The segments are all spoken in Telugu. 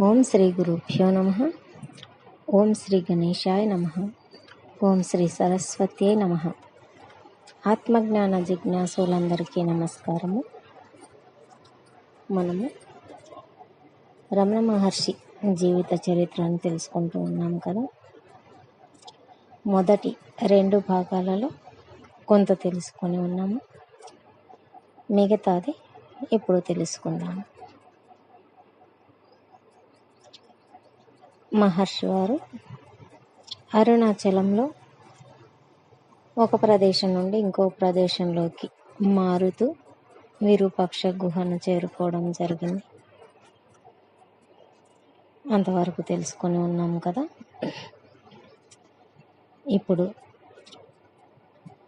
ఓం శ్రీ గురుభ్యో నమ. ఓం శ్రీ గణేశాయ నమ. ఓం శ్రీ సరస్వతి నమ. ఆత్మజ్ఞాన జిజ్ఞాసులందరికీ నమస్కారము. మనము రమణ మహర్షి జీవిత చరిత్రను తెలుసుకుంటూ ఉన్నాం కదా. మొదటి రెండు భాగాలలో కొంత తెలుసుకొని ఉన్నాము. మిగతాది ఇప్పుడు తెలుసుకుందాము. మహర్షి వారు అరుణాచలంలో ఒక ప్రదేశం నుండి ఇంకో ప్రదేశంలోకి మారుతూ విరూపక్ష గుహను చేరుకోవడం జరిగింది. అంతవరకు తెలుసుకొని ఉన్నాం కదా. ఇప్పుడు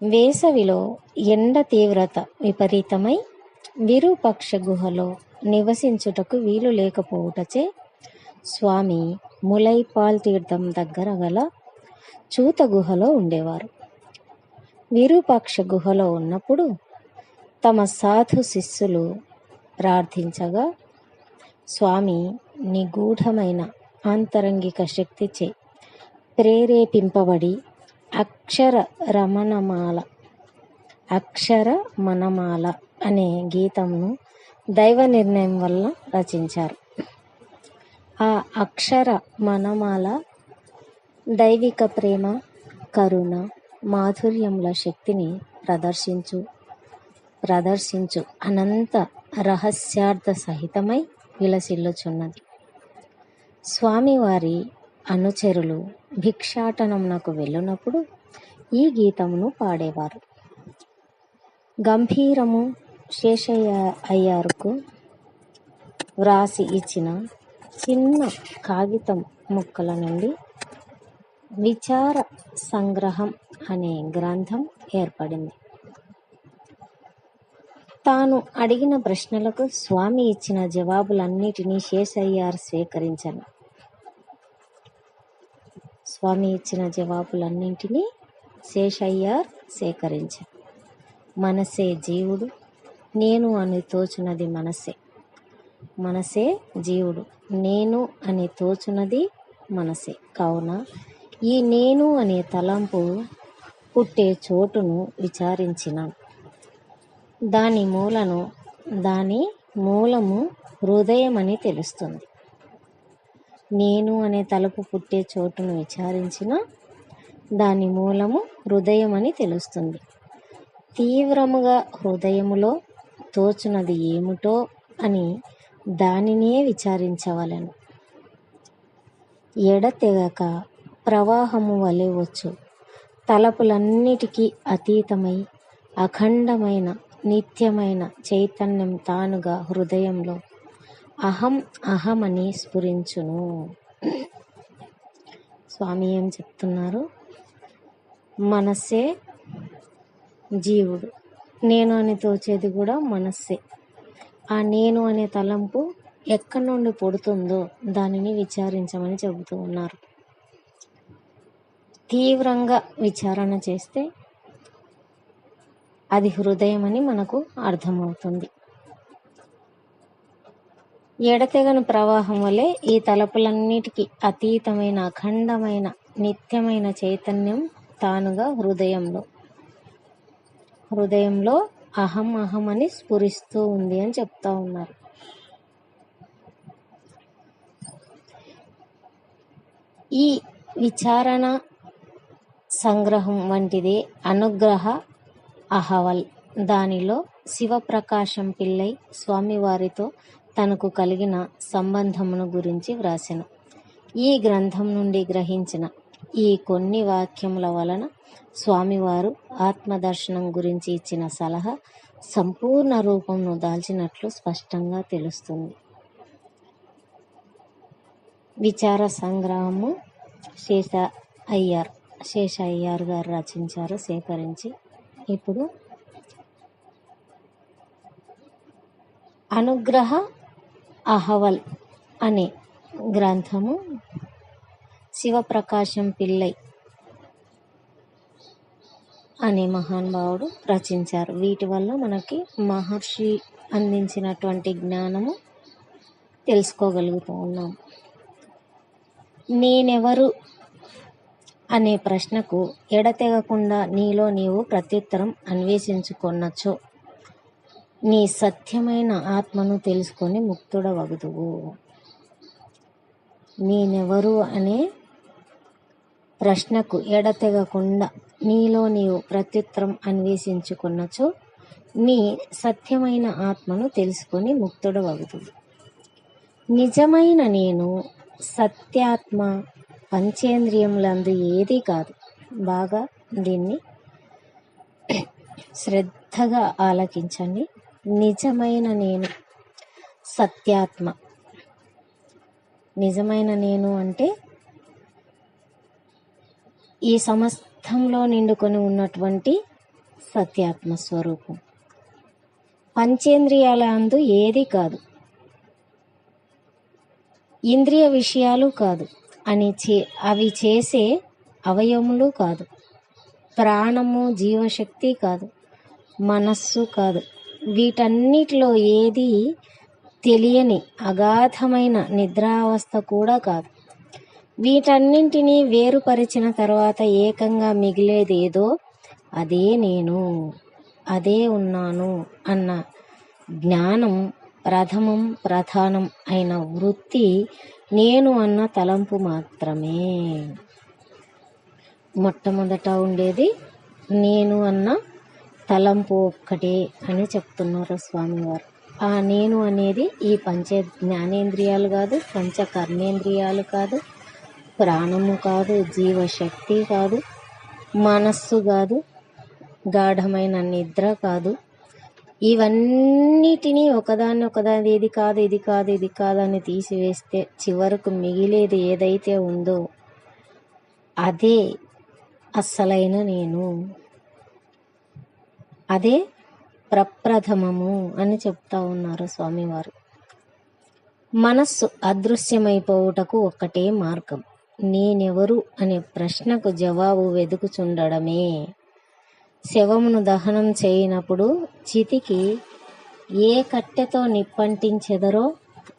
వేసవిలో ఎండ తీవ్రత విపరీతమై విరూపక్ష గుహలో నివసించుటకు వీలు లేకపోవుటచే స్వామి ములైపాల్ తీర్థం దగ్గర గల చూత గుహలో ఉండేవారు. విరూపాక్ష గుహలో ఉన్నప్పుడు తమ సాధు శిష్యులు ప్రార్థించగా స్వామి నిగూఢమైన ఆంతరంగిక శక్తిచే ప్రేరేపింపబడి అక్షర రమణమాల అక్షర మనమాల అనే గీతంను దైవ నిర్ణయం వల్ల రచించారు. ఆ అక్షర మనమాల దైవిక ప్రేమ కరుణ మాధుర్యముల శక్తిని ప్రదర్శించు ప్రదర్శించు అనంత రహస్యార్థ సహితమై విలసిల్లుచున్నది. స్వామివారి అనుచరులు భిక్షాటనమునకు వెళ్ళినప్పుడు ఈ గీతమును పాడేవారు. గంభీరము శేషయ్య అయ్యారుకు వ్రాసి ఇచ్చిన చిన్న కాగితం ముక్కల నుండి విచార సంగ్రహం అనే గ్రంథం ఏర్పడింది. తాను అడిగిన ప్రశ్నలకు స్వామి ఇచ్చిన జవాబులన్నిటినీ శేషయ్యార్ స్వీకరించను. స్వామి ఇచ్చిన జవాబులన్నింటినీ శేషయ్యార్ సేకరించారు మనసే జీవుడు నేను అని తోచినది మనసే. మనసే జీవుడు. నేను అని తోచున్నది మనసే. కావున ఈ నేను అనే తలంపు పుట్టే చోటును విచారించిన. దాని మూలను దాని మూలము హృదయమని తెలుస్తుంది. నేను అనే తలుపు పుట్టే చోటును విచారించిన దాని మూలము హృదయం అని తెలుస్తుంది. తీవ్రముగా హృదయములో తోచునది ఏమిటో అని దానినే విచారించవలను. ఎడతెగక ప్రవాహము వలె వచ్చు. తలపులన్నిటికీ అతీతమై అఖండమైన నిత్యమైన చైతన్యం తానుగా హృదయంలో అహం అహమని స్ఫురించును. స్వామి ఏం చెప్తున్నారు? మనస్సే జీవుడు. నేను అని తోచేది కూడా మనస్సే. ఆ నేను అనే తలంపు ఎక్కడి నుండి పుడుతుందో దానిని విచారించమని చెబుతూ ఉన్నారు. తీవ్రంగా విచారణ చేస్తే అది హృదయం అని మనకు అర్థమవుతుంది. ఎడతెగని ప్రవాహం వలె ఈ తలపులన్నిటికీ అతీతమైన అఖండమైన నిత్యమైన చైతన్యం తానుగా హృదయంలో హృదయంలో అహం అహం అని స్ఫురిస్తూ ఉంది అని చెప్తా ఉన్నారు. ఈ విచారణ సంగ్రహం వంటిదే అనుగ్రహ అహవల్. దానిలో శివప్రకాశం పిల్లై స్వామివారితో తనకు కలిగిన సంబంధమును గురించి వ్రాసెను. ఈ గ్రంథం నుండి గ్రహించిన ఈ కొన్ని వాక్యముల వలన స్వామివారు ఆత్మదర్శనం గురించి ఇచ్చిన సలహా సంపూర్ణ రూపంను దాల్చినట్లు స్పష్టంగా తెలుస్తుంది. విచార సంగ్రహము శేష అయ్యార్ శేష అయ్యార్ గారు రచించారు సేకరించి. ఇప్పుడు అనుగ్రహ అహవల్ అనే గ్రంథము శివప్రకాశం పిల్లై అనే మహానుభావుడు రచించారు. వీటి వల్ల మనకి మహర్షి అందించినటువంటి జ్ఞానము తెలుసుకోగలుగుతూ ఉన్నాం నేనెవరు అనే ప్రశ్నకు ఎడతెగకుండా నీలో నీవు ప్రత్యుత్తరం అన్వేషించుకొనొచ్చు. నీ సత్యమైన ఆత్మను తెలుసుకొని ముక్తుడవగుదువు. నేనెవరు అనే ప్రశ్నకు ఎడతెగకుండా నీలో నీవు ప్రత్యుత్తరం అన్వేషించుకున్నచో నీ సత్యమైన ఆత్మను తెలుసుకొని ముక్తుడవగుదువు. నిజమైన నేను సత్యాత్మ పంచేంద్రియములందు ఏదీ కాదు. బాగా దీన్ని శ్రద్ధగా ఆలకించండి. నిజమైన నేను సత్యాత్మ. నిజమైన నేను అంటే ఈ సమస్తంలో నిండుకొని ఉన్నటువంటి సత్యాత్మ స్వరూపం. పంచేంద్రియాల అందు ఏది కాదు. ఇంద్రియ విషయాలు కాదు. అని చే అవి చేసే అవయములు కాదు. ప్రాణము జీవశక్తి కాదు. మనస్సు కాదు. వీటన్నిటిలో ఏది తెలియని అగాధమైన నిద్రావస్థ కూడా కాదు. వీటన్నింటినీ వేరుపరిచిన తర్వాత ఏకంగా మిగిలేదేదో అదే నేను అదే ఉన్నాను అన్న జ్ఞానం ప్రథమం ప్రధానం అయిన వృత్తి నేను అన్న తలంపు మాత్రమే. మొట్టమొదట ఉండేది నేను అన్న తలంపు ఒక్కటే అని చెప్తున్నారు స్వామివారు. ఆ నేను అనేది ఈ పంచ జ్ఞానేంద్రియాలు కాదు పంచ కర్మేంద్రియాలు కాదు ప్రాణము కాదు జీవశక్తి కాదు మనస్సు కాదు గాఢమైన నిద్ర కాదు. ఇవన్నిటినీ ఒకదాన్ని ఒకదాని ఇది కాదు ఇది కాదు ఇది కాదు అని తీసివేస్తే చివరకు మిగిలేది ఏదైతే ఉందో అదే అస్సలైన నేను. అదే ప్రప్రథమము అని చెప్తా ఉన్నారు స్వామివారు. మనస్సు అదృశ్యమైపోవుటకు ఒక్కటే మార్గం. నేనెవరు అనే ప్రశ్నకు జవాబు వెతుకుచుండడమే శవమును దహనం చేయనప్పుడు చితికి ఏ కట్టెతో నిప్పంటించెదరో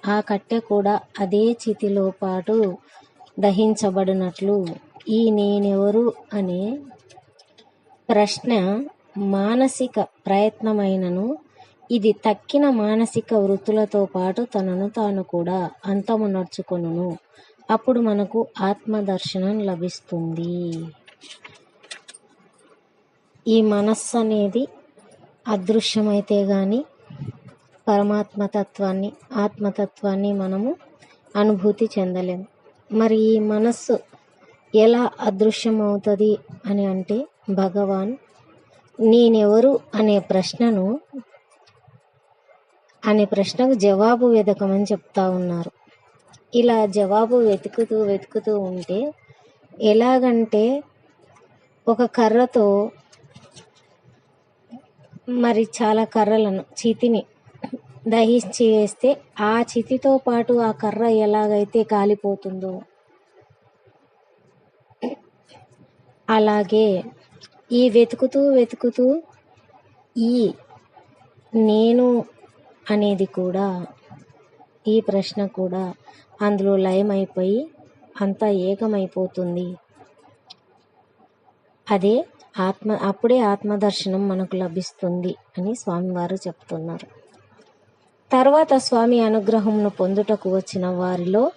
ఆ కట్టె కూడా అదే చితిలో పాటు దహించబడినట్లు ఈ నేనెవరు అనే ప్రశ్న మానసిక ప్రయత్నమైనను. ఇది తక్కిన మానసిక వృత్తులతో పాటు తనను తాను కూడా అంతము నడుచుకొనును. అప్పుడు మనకు ఆత్మదర్శనం లభిస్తుంది. ఈ మనస్సు అనేది అదృశ్యమైతే కానీ పరమాత్మతత్వాన్ని ఆత్మతత్వాన్ని మనము అనుభూతి చెందలేము మరి ఈ మనస్సు ఎలా అదృశ్యమవుతుంది అని అంటే భగవాన్ నేనెవరు అనే ప్రశ్నను అనే ప్రశ్నకు జవాబు వెదకమని చెప్తా ఉన్నారు. ఇలా జవాబు వెతుకుతూ వెతుకుతూ ఉంటే ఎలాగంటే ఒక కర్రతో మరి చాలా కర్రలను చితిని దహించి వేస్తే ఆ చితితో పాటు ఆ కర్ర ఎలాగైతే కాలిపోతుందో అలాగే ఈ వెతుకుతూ వెతుకుతూ ఈ నేను అనేది కూడా ఈ ప్రశ్న కూడా అందులో లయమైపోయి అంతా ఏకమైపోతుంది. అదే ఆత్మ అప్పుడే ఆత్మదర్శనం మనకు లభిస్తుంది అని స్వామివారు చెప్తున్నారు. తర్వాత స్వామి అనుగ్రహంను పొందుటకు వచ్చిన వారిలో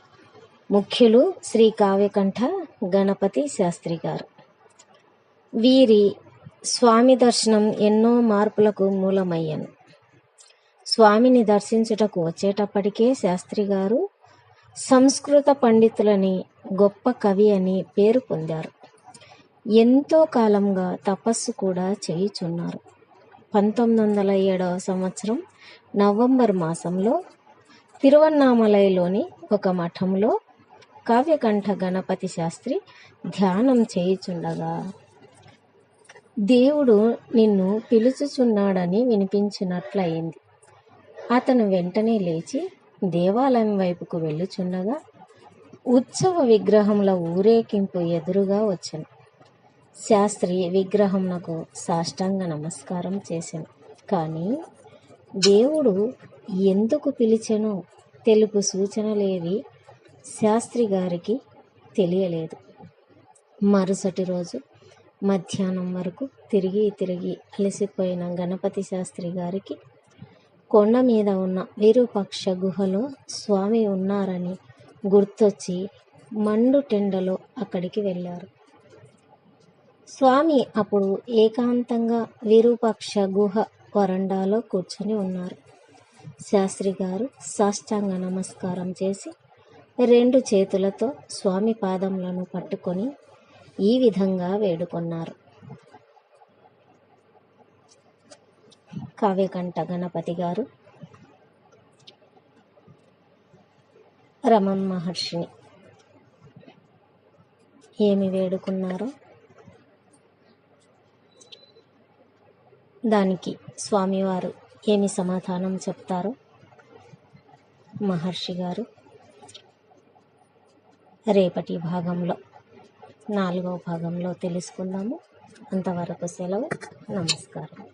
ముఖ్యులు శ్రీ కావ్యకంఠ గణపతి శాస్త్రి గారు. వీరి స్వామి దర్శనం ఎన్నో మార్పులకు మూలమయ్యను. స్వామిని దర్శించుటకు వచ్చేటప్పటికే శాస్త్రి గారు సంస్కృత పండితులని గొప్ప కవి అని పేరు పొందారు. ఎంతో కాలంగా తపస్సు కూడా చేయుచున్నారు. పంతొమ్మిది వందల ఏడవ సంవత్సరం నవంబర్ మాసంలో తిరువన్నామలైలోని ఒక మఠంలో కావ్యకంఠ గణపతి శాస్త్రి ధ్యానం చేయుచుండగా దేవుడు నిన్ను పిలుచుచున్నాడని వినిపించినట్లయింది. అతను వెంటనే లేచి దేవాలయం వైపుకు వెళ్ళుచుండగా ఉత్సవ విగ్రహంలో ఊరేగింపు ఎదురుగా వచ్చాను. శాస్త్రి విగ్రహంనకు సాష్టాంగ నమస్కారం చేశాను కానీ దేవుడు ఎందుకు పిలిచెనో? తెలుపు సూచనలేవి శాస్త్రి గారికి తెలియలేదు. మరుసటి రోజు మధ్యాహ్నం వరకు తిరిగి తిరిగి అలసిపోయిన గణపతి శాస్త్రి గారికి కొండ మీద ఉన్న విరూపక్ష గుహలో స్వామి ఉన్నారని గుర్తొచ్చి మండు టెండలో అక్కడికి వెళ్ళారు. స్వామి అప్పుడు ఏకాంతంగా విరూపక్ష గుహ వరండాలో కూర్చొని ఉన్నారు. శాస్త్రి గారు సాష్టాంగ నమస్కారం చేసి రెండు చేతులతో స్వామి పాదములను పట్టుకొని ఈ విధంగా వేడుకొన్నారు. కావ్యకంఠ గణపతి గారు రమణ మహర్షిని. ఏమి వేడుకున్నారో? దానికి స్వామివారు ఏమి సమాధానం చెప్తారో? మహర్షి గారు రేపటి భాగంలో నాలుగవ భాగంలో తెలుసుకుందాము. అంతవరకు సెలవు. నమస్కారం.